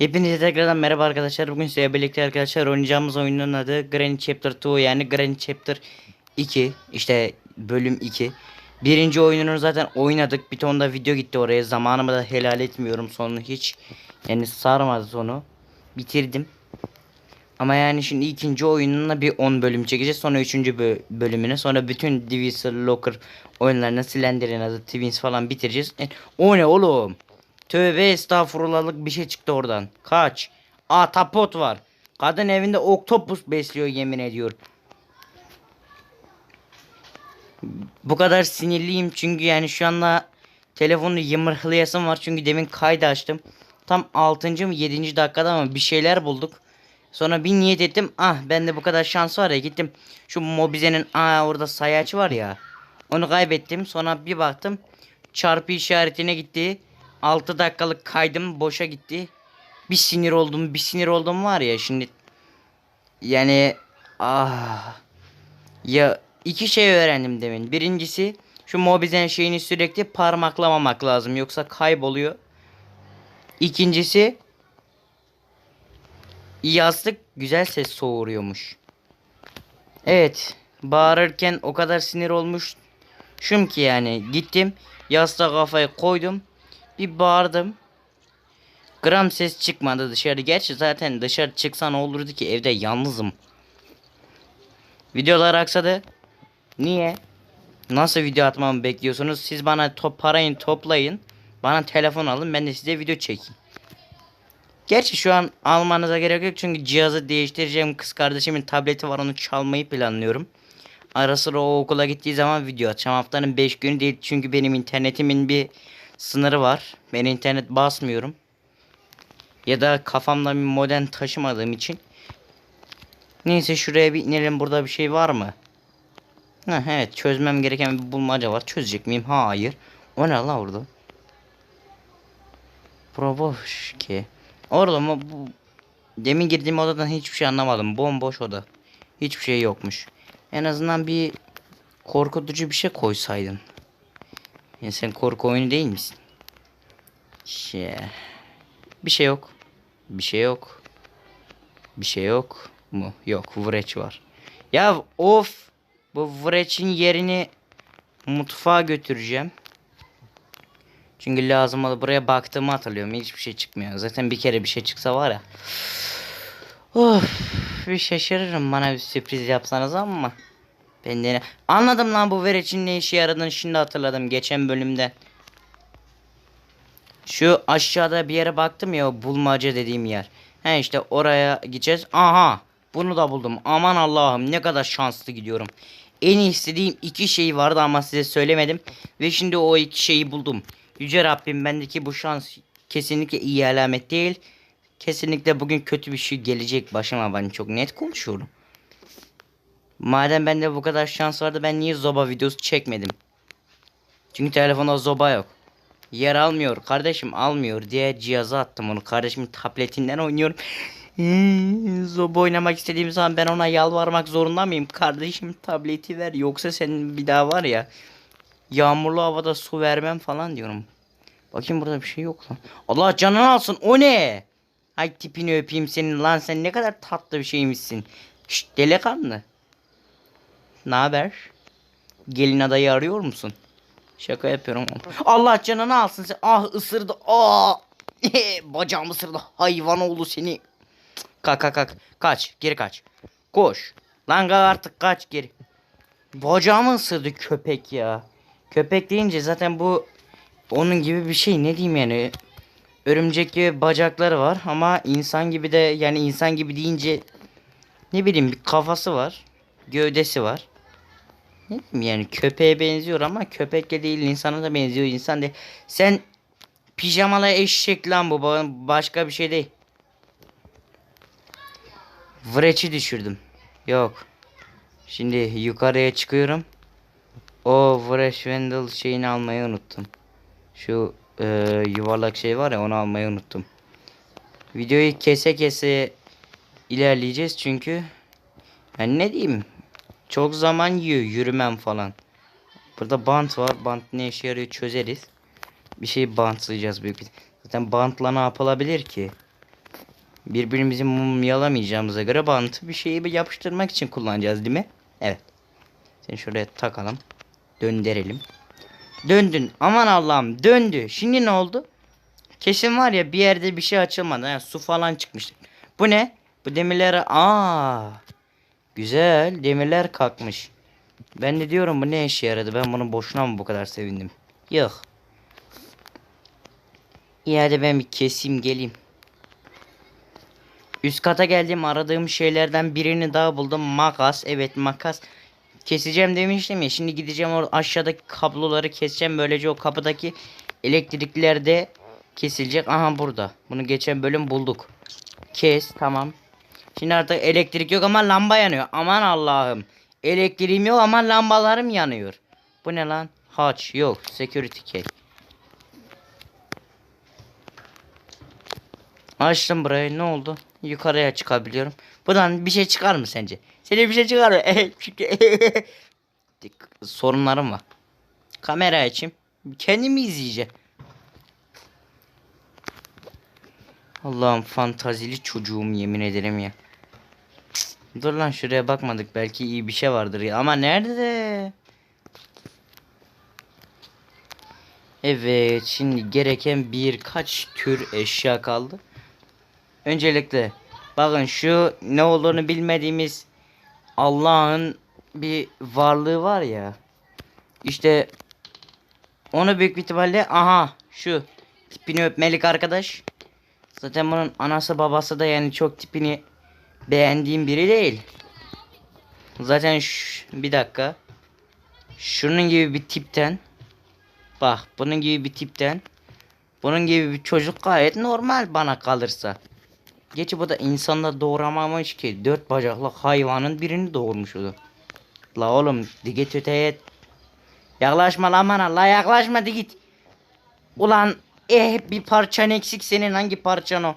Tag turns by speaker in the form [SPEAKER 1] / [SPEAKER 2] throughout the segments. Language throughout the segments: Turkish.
[SPEAKER 1] Hepinize tekrardan merhaba arkadaşlar. Bugün size birlikte arkadaşlar oynayacağımız oyunun adı Granny Chapter 2 yani Granny Chapter 2 işte bölüm 2. Birinci oyununu zaten oynadık. Bir ton da video gitti oraya. Zamanımı da helal etmiyorum sonunu hiç. Yani sarmadı sonu. Bitirdim. Ama yani şimdi ikinci oyununa bir 10 bölüm çekeceğiz. Sonra üçüncü bö- bölümüne. Sonra bütün Divisor Locker oyunlarını Slender'in adı Twins falan bitireceğiz. E, o ne oğlum? Tövbe estağfurullahlık bir şey çıktı oradan. Kaç. Aa tapot var. Kadın evinde oktopus besliyor yemin ediyor. Bu kadar sinirliyim çünkü yani şu anda telefonu yımırhlayasım var çünkü demin kaydı açtım. Tam 6. mı 7. dakikada ama bir şeyler bulduk. Sonra bir niyet ettim. Ah bende bu kadar şans var ya gittim. Şu Mobize'nin aa orada sayaç var ya. Onu kaybettim. Sonra bir baktım. Çarpı işaretine gitti. 6 dakikalık kaydım boşa gitti. Bir sinir oldum. Bir sinir oldum var ya şimdi. Yani ah. Ya iki şey öğrendim demin. Birincisi şu Mobizen şeyini sürekli parmaklamamak lazım. Yoksa kayboluyor. İkincisi yastık güzel ses soğuruyormuş. Evet. Bağırırken o kadar sinir olmuşum ki yani. Gittim yastığa kafayı koydum. Bir bağırdım. Gram ses çıkmadı dışarı. Gerçi zaten dışarı çıksan olurdu ki evde yalnızım. Videolar aksadı. Niye? Nasıl video atmamı bekliyorsunuz? Siz bana top parayı toplayın. Bana telefon alın ben de size video çekeyim. Gerçi şu an almanıza gerek yok çünkü cihazı değiştireceğim. Kız kardeşimin tableti var onu çalmayı planlıyorum. Ara sıra o okula gittiği zaman video atacağım. Haftanın 5 günü değil çünkü benim internetimin bir sınırı var. Ben internet basmıyorum. Ya da kafamda bir modem taşımadığım için. Neyse şuraya bir inelim. Burada bir şey var mı? Heh, evet çözmem gereken bir bulmaca var. Çözecek miyim? Hayır. O ne la orada? Bura boş ki. Orada mı bu... Demin girdiğim odadan hiçbir şey anlamadım. Bomboş oda. Hiçbir şey yokmuş. En azından bir korkutucu bir şey koysaydın. Ya sen korku oyunu değil misin? Şey. Bir şey yok. Bir şey yok. Bir şey yok mu? Yok. Vreç var. Ya of. Bu vreçin yerini mutfağa götüreceğim. Çünkü lazım oldu. Buraya baktığımı hatırlıyorum. Hiçbir şey çıkmıyor. Zaten bir kere bir şey çıksa var ya. Of. Bir şaşırırım bana bir sürpriz yapsanız ama. Ben de Anladım lan bu vereçin ne işe yaradığını şimdi hatırladım. Geçen bölümde. Şu aşağıda bir yere baktım ya bulmaca dediğim yer. He işte oraya gideceğiz. Aha bunu da buldum. Aman Allah'ım ne kadar şanslı gidiyorum. En istediğim iki şey vardı ama size söylemedim. Ve şimdi o iki şeyi buldum. Yüce Rabbim bendeki bu şans kesinlikle iyi alamet değil. Kesinlikle bugün kötü bir şey gelecek başıma ben çok net konuşuyorum. Madem bende bu kadar şans vardı ben niye zoba videosu çekmedim? Çünkü telefonda zoba yok. Yer almıyor kardeşim almıyor diye cihaza attım onu. Kardeşimin tabletinden oynuyorum. Zoba oynamak istediğim zaman ben ona yalvarmak zorunda mıyım? Kardeşim tableti ver yoksa senin bir daha var ya. Yağmurlu havada su vermem falan diyorum. Bakayım burada bir şey yok lan. Allah canını alsın o ne? Ay tipini öpeyim senin lan sen ne kadar tatlı bir şeymişsin. Şşt delikanlı. Ne haber? Gelin adayı arıyor musun? Şaka yapıyorum. Allah canını alsın sen. Ah ısırdı. Aa! Bacağım ısırdı. Hayvan oğlu seni. Kalk kalk kalk. Kaç. Geri kaç. Koş. Lan kalk artık kaç geri. Bacağımı ısırdı köpek ya. Köpek deyince zaten bu onun gibi bir şey ne diyeyim yani. Örümcek gibi bacakları var ama insan gibi de yani insan gibi deyince ne bileyim bir kafası var. Gövdesi var. Ne bileyim yani köpeğe benziyor ama köpekle değil insana da benziyor insan değil. Sen pijamalı eşek lan bu ba- başka bir şey değil. Vreç'i düşürdüm. Yok. Şimdi yukarıya çıkıyorum. O Vreç Vandal şeyini almayı unuttum. Şu e, yuvarlak şey var ya onu almayı unuttum. Videoyu kese kese ilerleyeceğiz çünkü yani ne diyeyim çok zaman yiyor yürümem falan. Burada bant var. Bant ne işe yarıyor çözeriz. Bir şey bantlayacağız büyük bir. Zaten bantla ne yapılabilir ki? Birbirimizi mumyalamayacağımıza göre bantı bir şeyi bir yapıştırmak için kullanacağız değil mi? Evet. Seni şuraya takalım. Döndürelim. Döndün. Aman Allah'ım döndü. Şimdi ne oldu? Kesin var ya bir yerde bir şey açılmadı. Ha, su falan çıkmıştı. Bu ne? Bu demirler aa. Güzel. Demirler kalkmış. Ben de diyorum bu ne işe yaradı? Ben bunu boşuna mı bu kadar sevindim? Yok. İyi ben bir keseyim geleyim. Üst kata geldim aradığım şeylerden birini daha buldum. Makas. Evet makas. Keseceğim demiştim ya. Şimdi gideceğim aşağıdaki kabloları keseceğim. Böylece o kapıdaki elektrikler de kesilecek. Aha burada. Bunu geçen bölüm bulduk. Kes tamam. Şimdi artık elektrik yok ama lamba yanıyor. Aman Allah'ım. Elektriğim yok ama lambalarım yanıyor. Bu ne lan? Haç yok. Security key. Açtım burayı ne oldu? Yukarıya çıkabiliyorum. Buradan bir şey çıkar mı sence? Sence bir şey çıkar mı? Çünkü sorunlarım var. Kamera açayım. Kendimi izleyeceğim. Allah'ım fantazili çocuğum yemin ederim ya. Dur lan şuraya bakmadık belki iyi bir şey vardır ya ama nerede? Evet şimdi gereken birkaç tür eşya kaldı. Öncelikle bakın şu ne olduğunu bilmediğimiz Allah'ın bir varlığı var ya. İşte onu büyük ihtimalle aha şu tipini öpmelik arkadaş. Zaten bunun anası babası da yani çok tipini beğendiğim biri değil. Zaten bir dakika. Şunun gibi bir tipten bak bunun gibi bir tipten bunun gibi bir çocuk gayet normal bana kalırsa. Geçi bu da insanda doğuramamış ki. Dört bacaklı hayvanın birini doğurmuş. La oğlum digit öteye. Yaklaşma lan bana. La yaklaşma digit. Ulan eh bir parçan eksik senin hangi parçan o?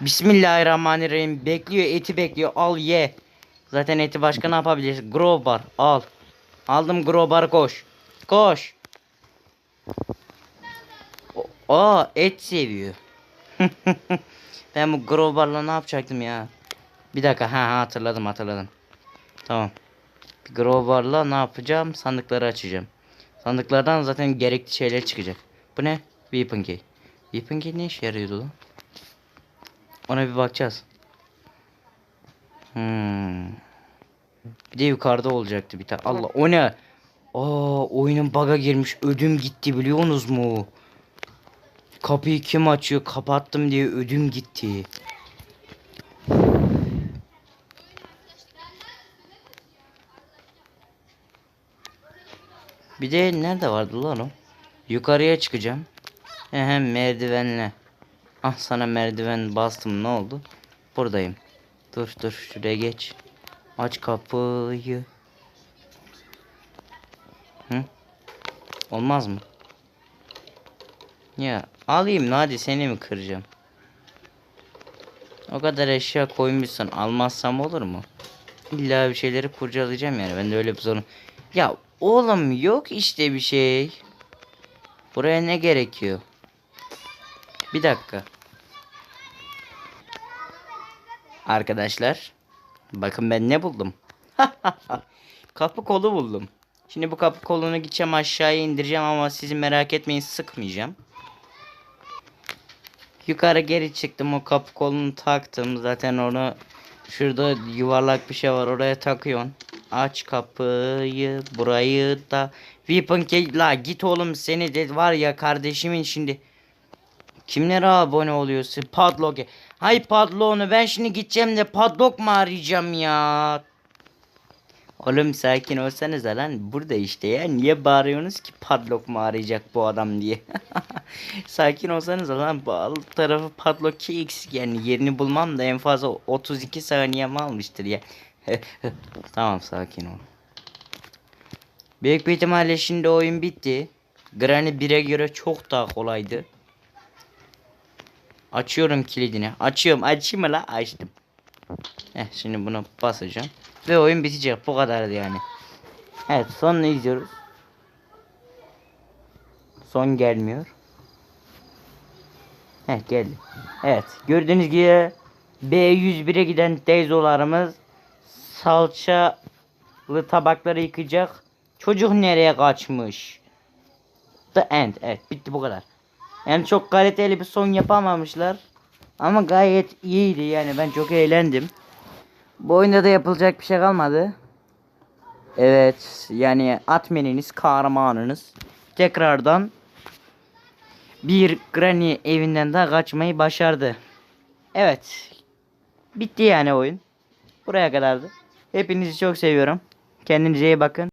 [SPEAKER 1] Bismillahirrahmanirrahim. Bekliyor eti bekliyor. Al ye. Zaten eti başka ne yapabilirsin? Grobar al. Aldım Grobar koş. Koş. Aa et seviyor. ben bu Grobar'la ne yapacaktım ya? Bir dakika ha, ha hatırladım hatırladım. Tamam. Grobar'la ne yapacağım? Sandıkları açacağım. Sandıklardan zaten gerekli şeyler çıkacak. Bu ne? Weapon key. Weapon key ne işe yarıyordu lan? Ona bir bakacağız. Hmm. Bir de yukarıda olacaktı bir tane. Allah o ne? Aa oyunun bug'a girmiş. Ödüm gitti biliyorsunuz mu? Kapıyı kim açıyor? Kapattım diye ödüm gitti. Bir de nerede vardı lan o? Yukarıya çıkacağım. Ehe merdivenle. Ah sana merdiven bastım ne oldu? Buradayım. Dur dur şuraya geç. Aç kapıyı. Hı? Olmaz mı? Ya alayım hadi seni mi kıracağım? O kadar eşya koymuşsun almazsam olur mu? İlla bir şeyleri kurcalayacağım yani ben de öyle bir sorun. Ya oğlum yok işte bir şey. Buraya ne gerekiyor? Bir dakika. Arkadaşlar. Bakın ben ne buldum. kapı kolu buldum. Şimdi bu kapı kolunu gideceğim aşağıya indireceğim ama sizi merak etmeyin sıkmayacağım. Yukarı geri çıktım o kapı kolunu taktım. Zaten onu şurada yuvarlak bir şey var oraya takıyorsun. Aç kapıyı burayı da. Weapon la git oğlum seni de var ya kardeşimin şimdi. Kimlere abone oluyorsun? Padlock. Hay padlock'unu ben şimdi gideceğim de padlock mu arayacağım ya? Oğlum sakin olsanız lan burada işte ya niye bağırıyorsunuz ki padlock mu arayacak bu adam diye. sakin olsanız lan bu tarafı padlock eksik yani yerini bulmam da en fazla 32 saniyemi almıştır ya. tamam sakin ol. Büyük bir ihtimalle şimdi oyun bitti. Granny 1'e göre çok daha kolaydı. Açıyorum kilidini. Açıyorum. Açayım mı la? Açtım. Heh, şimdi bunu basacağım. Ve oyun bitecek. Bu kadardı yani. Evet sonunu izliyoruz. Son gelmiyor. Heh geldi. Evet gördüğünüz gibi B101'e giden teyzolarımız salçalı tabakları yıkayacak. Çocuk nereye kaçmış? The end. Evet bitti bu kadar. Yani çok kaliteli bir son yapamamışlar. Ama gayet iyiydi yani ben çok eğlendim. Bu oyunda da yapılacak bir şey kalmadı. Evet yani atmeniniz kahramanınız tekrardan bir granny evinden daha kaçmayı başardı. Evet. Bitti yani oyun. Buraya kadardı. Hepinizi çok seviyorum. Kendinize iyi bakın.